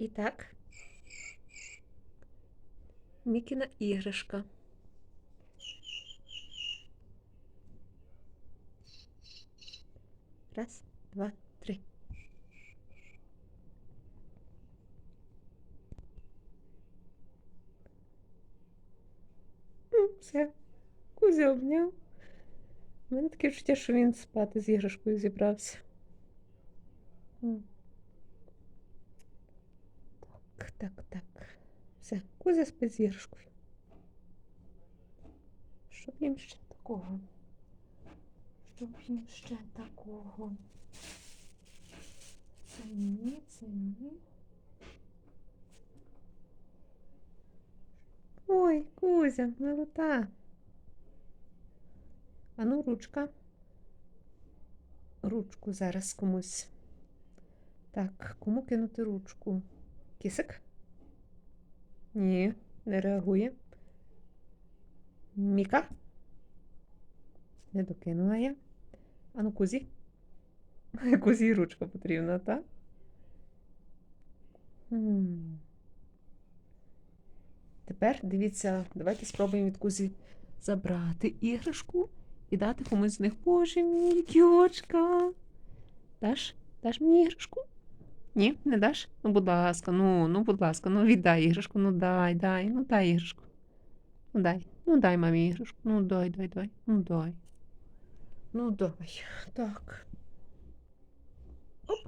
І так. Мікіна іграшка. Раз, два, три. М, Все. Кузя обняв. У мене таке відчуття, що він спати з іграшкою зібрався. Так, так, так. Все, Кузя з іграшкою. Що б їм ще такого? Що б їм ще такого? Це ні, це ні. Ой, Кузя, милота. А ну, ручка. Ручку зараз комусь. Так, кому кинути ручку? Кисик? Ні, не реагує. Міка? Не докинула я. А ну, Кузі. Кузі ручка потрібна, так? Тепер дивіться, давайте спробуємо від Кузі забрати іграшку і дати комусь з них. Боже мій, кіочка. Даш? Даш мені іграшку? Ні, не даш? Ну, будь ласка, ну, ну, будь ласка, ну віддай іграшку, ну дай, дай, ну дай іграшку. Ну дай, ну дай мамі іграшку. Ну дай, дай, дай, ну дай. Ну дай. Так. Оп.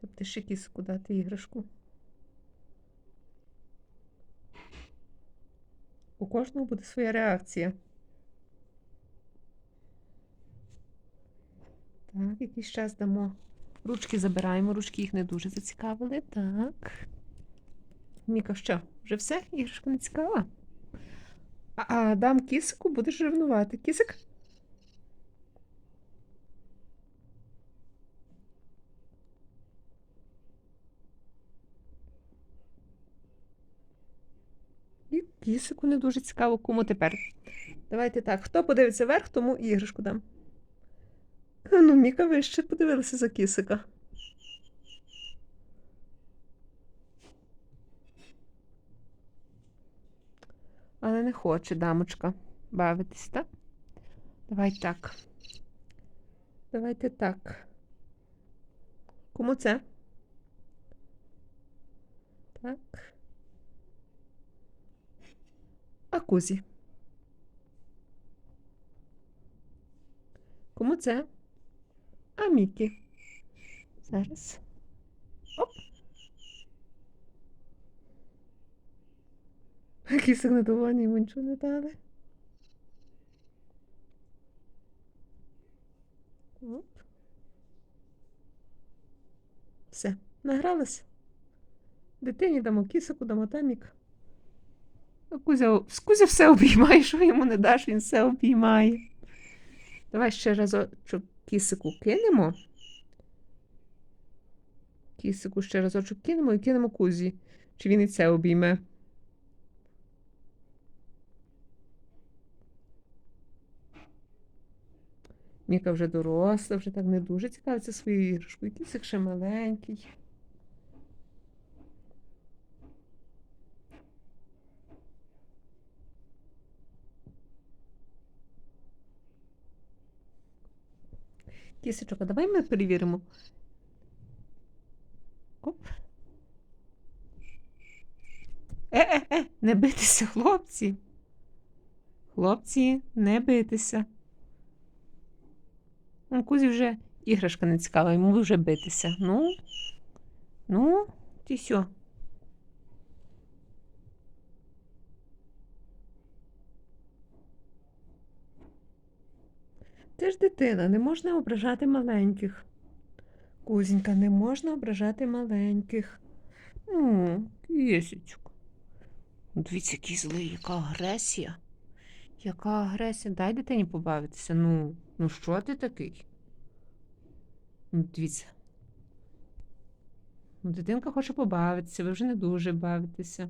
Тобто ще кісику дати іграшку. У кожного буде своя реакція. Так, якийсь час дамо. Ручки забираємо, ручки їх не дуже зацікавили. Так. Міка, що? Вже все? Іграшка не цікава? А, а дам кісику, будеш ревнувати. Кісик? І кісику не дуже цікаво, кому тепер. Давайте так. Хто подивиться вверх, тому іграшку дам. А Ну, Міка вище подивилася за кісика. Але не хоче дамочка бавитись, так? Давай так. Давайте так. Кому це? Так. А кузі. Кому це? А Мікі. Зараз. Оп. Кісик недовольний, йому нічого не дали. Оп. Все, награлась. Дитині дамо кісику, дамо тамік. Кузя, Кузя все обіймає, що йому не даш, він все обіймає. Давай ще разочок кісику кинемо. Кисику ще разочок кинемо і кинемо кузі. Чи він і це обійме? Міка вже доросла, вже так не дуже цікавиться своєю іграшкою. Кісик ще маленький. Кісочок, а давай ми перевіримо. Оп. Е-е-е, не битися, хлопці. Хлопці, не битися. Ну, Кузі вже іграшка не цікава, йому вже битися. Ну, ну, ти сьо. Ти ж дитина, не можна ображати маленьких. Кузінька, не можна ображати маленьких. Ну, кисечко. Дивіться, який злий, яка агресія. Яка агресія? Дай дитині побавитися. Ну, ну що ти такий? Ну, дивіться. Ну, дитинка хоче побавитися, ви вже не дуже бавитеся.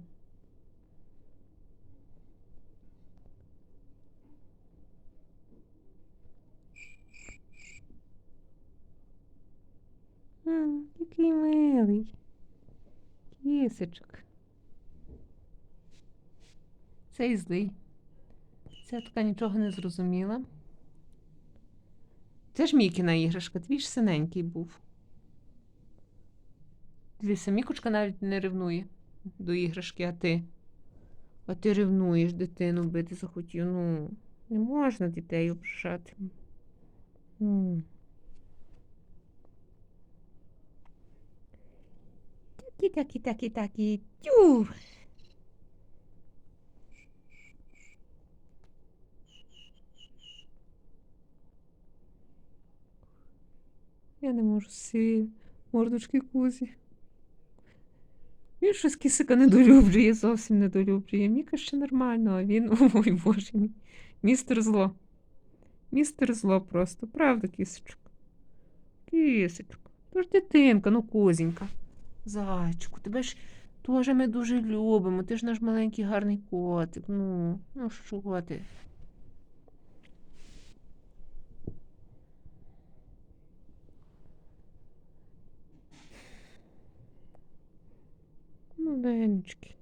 Який милий. Кісочок. Цей злий. Ця така нічого не зрозуміла. Це ж Мікіна іграшка, твій ж синенький був. Дивися, Мікочка навіть не ревнує до іграшки, а ти. А ти ревнуєш дитину бити захотів. Ну, не можна дітей ображати. М. Такі, такі. Тю. Я не можу з мордочки кузі. Він щось кисика недолюблює, зовсім недолюблює. Міка ще нормально, а він, ой боже мій, містер зло. Містер зло просто, правда, кисочок? Кисочка. То ж дитинка, ну козінька. Зайчику, тебе ж теж ми дуже любимо. Ти ж наш маленький гарний котик. Ну, ну що ти? Ну, денечки.